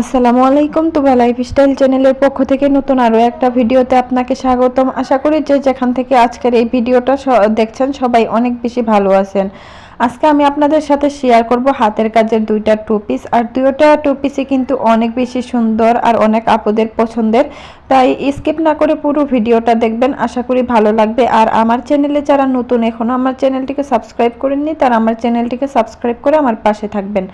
আসসালামু আলাইকুম, তুবা লাইফস্টাইল চ্যানেলের পক্ষ থেকে নতুন আরও একটা ভিডিওতে আপনাকে স্বাগতম। আশা করি যে যেখান থেকে আজকের এই ভিডিওটা দেখছেন সবাই অনেক বেশি ভালো আছেন। আজকে আমি আপনাদের সাথে শেয়ার করব হাতের কাজের দুইটা টু পিস আর দুইটা টু পিসই কিন্তু অনেক বেশি সুন্দর আর অনেক আপদের পছন্দের। তাই স্কিপ না করে পুরো ভিডিওটা দেখবেন, আশা করি ভালো লাগবে। আর আমার চ্যানেলে যারা নতুন এখনও আমার চ্যানেলটিকে সাবস্ক্রাইব করেননি, তারা আমার চ্যানেলটিকে সাবস্ক্রাইব করে আমার পাশে থাকবেন।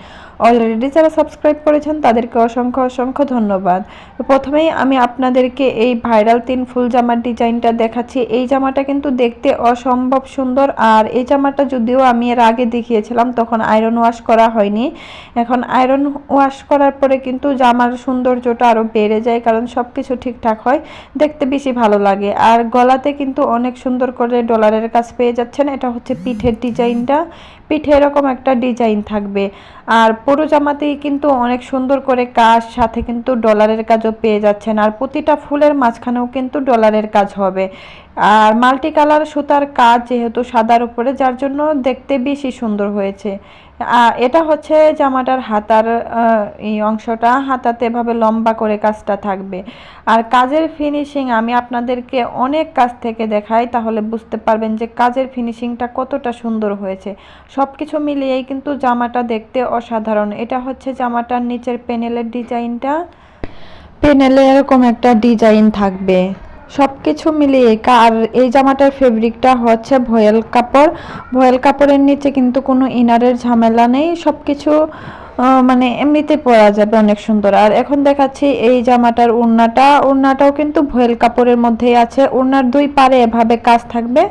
অলরেডি যারা সাবস্ক্রাইব করেছেন, তাদেরকে অসংখ্য অসংখ্য ধন্যবাদ। প্রথমেই আমি আপনাদেরকে এই ভাইরাল তিন ফুল জামার ডিজাইনটা দেখাচ্ছি। এই জামাটা কিন্তু দেখতে অসম্ভব সুন্দর। আর এই জামাটা যদিও আমি এর আগে দেখিয়েছিলাম, তখন আয়রন ওয়াশ করা হয়নি। এখন আয়রন ওয়াশ করার পরে কিন্তু জামার সৌন্দর্যটা আরও বেড়ে যায়, কারণ সব কিছু ঠিকঠাক হয়। দেখতে বেশি ভালো লাগে। আর গলাতে কিন্তু অনেক সুন্দর করে ডলারের কাজ পেয়ে যাচ্ছেন। এটা হচ্ছে পিঠের ডিজাইনটা পিঠে এরকম একটা ডিজাইন থাকবে। আর পুরো জামাতেই কিন্তু অনেক সুন্দর করে কাজ, সাথে কিন্তু ডলারের কাজও পেয়ে যাচ্ছেন। আর প্রতিটা ফুলের মাঝখানেও কিন্তু ডলারের কাজ হবে। আর মাল্টি কালার সুতার কাজ যেহেতু সাদার উপরে, যার জন্য দেখতে বেশি সুন্দর হয়েছে। এটা হচ্ছে জামাটার হাতার এই অংশটা। হাতাতে এভাবে লম্বা করে কাজটা থাকবে। আর কাজের ফিনিশিং আমি আপনাদেরকে অনেক কাজ থেকে দেখাই, তাহলে বুঝতে পারবেন যে কাজের ফিনিশিংটা কতটা সুন্দর হয়েছে। সব কিছু মিলিয়েই কিন্তু জামাটা দেখতে অসাধারণ। এটা হচ্ছে জামাটার নিচের প্যানেলের ডিজাইনটা প্যানেলে এরকম একটা ডিজাইন থাকবে। সব কিছু মিলিয়ে আর এই জামাটার ফেব্রিকটা হচ্ছে ভয়েল কাপড়। ভয়েল কাপড়ের নিচে কিন্তু কোনো ইনারের ঝামেলা নেই সব কিছু মানে এমনিতে পরা যাবে অনেক সুন্দর। আর এখন দেখাচ্ছি এই জামাটার উড়নাটা। উড়নাটাও কিন্তু ভয়েল কাপড়ের মধ্যেই আছে। উড়নার দুই পারে এভাবে কাজ থাকবে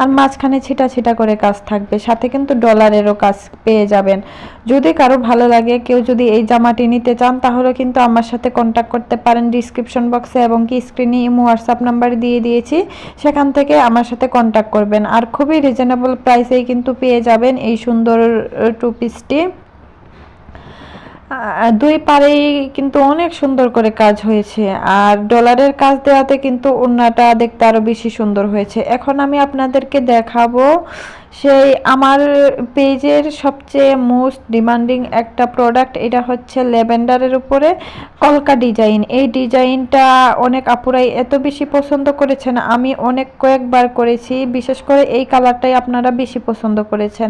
আর মাঝখানে ছিটা ছিটা করে কাজ থাকবে। সাথে কিন্তু ডলারেরও কাজ পেয়ে যাবেন। যদি কারও ভালো লাগে, কেউ যদি এই জামাটি নিতে চান, তাহলে কিন্তু আমার সাথে কন্ট্যাক্ট করতে পারেন ডিসক্রিপশন বক্সে এবং কি স্ক্রিনে ইমো হোয়াটসঅ্যাপ নাম্বার দিয়ে দিয়েছি। সেখান থেকে আমার সাথে কন্ট্যাক্ট করবেন। আর খুবই রিজনেবল প্রাইসেই কিন্তু পেয়ে যাবেন এই সুন্দর টু। পিসটি দুই পারেই কিন্তু অনেক সুন্দর করে কাজ হয়েছে। আর ডলারের কাজ দেওয়াতে কিন্তু ওড়নাটা দেখতে আরও বেশি সুন্দর হয়েছে। এখন আমি আপনাদেরকে দেখাবো সেই আমার পেজের সবচেয়ে মোস্ট ডিমান্ডিং একটা প্রোডাক্ট এটা হচ্ছে ল্যাভেন্ডারের উপরে কলকা ডিজাইন এই ডিজাইনটা অনেক আপুরাই এত বেশি পছন্দ করেছেন, আমি অনেক কয়েকবার করেছি, বিশেষ করে এই কালারটাই আপনারা বেশি পছন্দ করেছেন।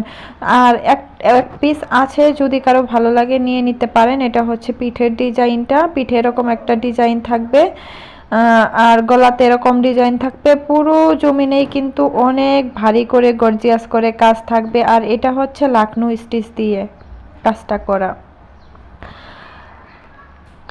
আর এক এক পিস আছে, যদি কারও ভালো লাগে নিয়ে নিতে পারেন, এটা হচ্ছে পিঠের ডিজাইনটা পিঠে এরকম একটা ডিজাইন থাকবে। আর গলাতে এরকম ডিজাইন থাকবে, পুরো জমিনেই কিন্তু অনেক ভারী করে গর্জিয়াস করে কাজ থাকবে। আর এটা হচ্ছে লাখনৌ স্টিচ দিয়ে কাজটা করা।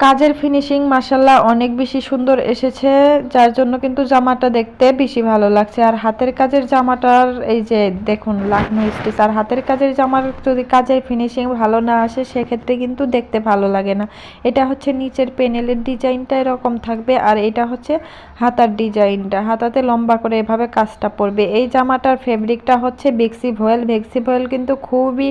কাজের ফিনিশিং মাসাল্লাহ অনেক বেশি সুন্দর এসেছে, যার জন্য কিন্তু জামাটা দেখতে বেশি ভালো লাগছে। আর হাতের কাজের জামাটার এই যে দেখুন লাখনো স্টিচ আর হাতের কাজের জামার যদি কাজের ফিনিশিং ভালো না আসে, সেক্ষেত্রে কিন্তু দেখতে ভালো লাগে না। এটা হচ্ছে নিচের প্যানেলের ডিজাইনটা এরকম থাকবে, আর এটা হচ্ছে হাতার ডিজাইনটা হাতাতে লম্বা করে এভাবে কাজটা পড়বে এই জামাটার ফেব্রিকটা হচ্ছে বেক্সি ভয়েল বেক্সি ভয়েল কিন্তু খুবই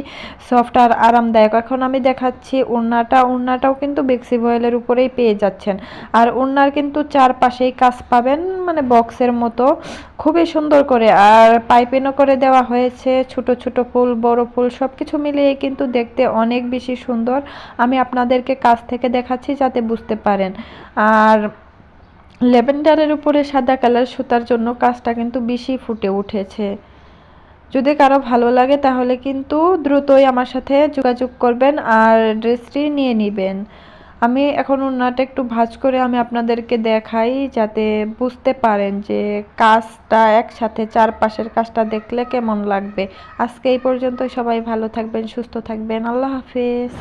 সফট আর আরামদায়ক। এখন আমি দেখাচ্ছি ওড়নাটা ওড়নাটাও কিন্তু বেক্সি ভয়েলের উপরেই পেয়ে যাচ্ছেন। আর ওনার কিন্তু চারপাশেই কাজ পাবেন মানে বক্সের মতো। খুবই সুন্দর করে। আর পাইপিনও করে দেওয়া হয়েছে, ছোট ছোট ফুল, বড় ফুল সব কিছু মিলিয়ে কিন্তু দেখতে অনেক বেশি সুন্দর। আমি আপনাদেরকে কাছ থেকে দেখাচ্ছি যাতে বুঝতে পারেন। আর লেভেন্ডারের উপরে সাদা কালার সুতার জন্য কাজটা কিন্তু বেশি ফুটে উঠেছে। যদি কারও ভালো লাগে তাহলে কিন্তু দ্রুতই আমার সাথে যোগাযোগ করবেন আর ড্রেসটি নিয়ে নেবেন। আমি এখন ওনাটা একটু ভাজ করে আমি আপনাদেরকে দেখাই যাতে বুঝতে পারেন যে কাজটা একসাথে চারপাশের কাজটা দেখলে কেমন লাগবে। আজকে এই পর্যন্ত সবাই ভালো থাকবেন, সুস্থ থাকবেন। আল্লাহ হাফেজ।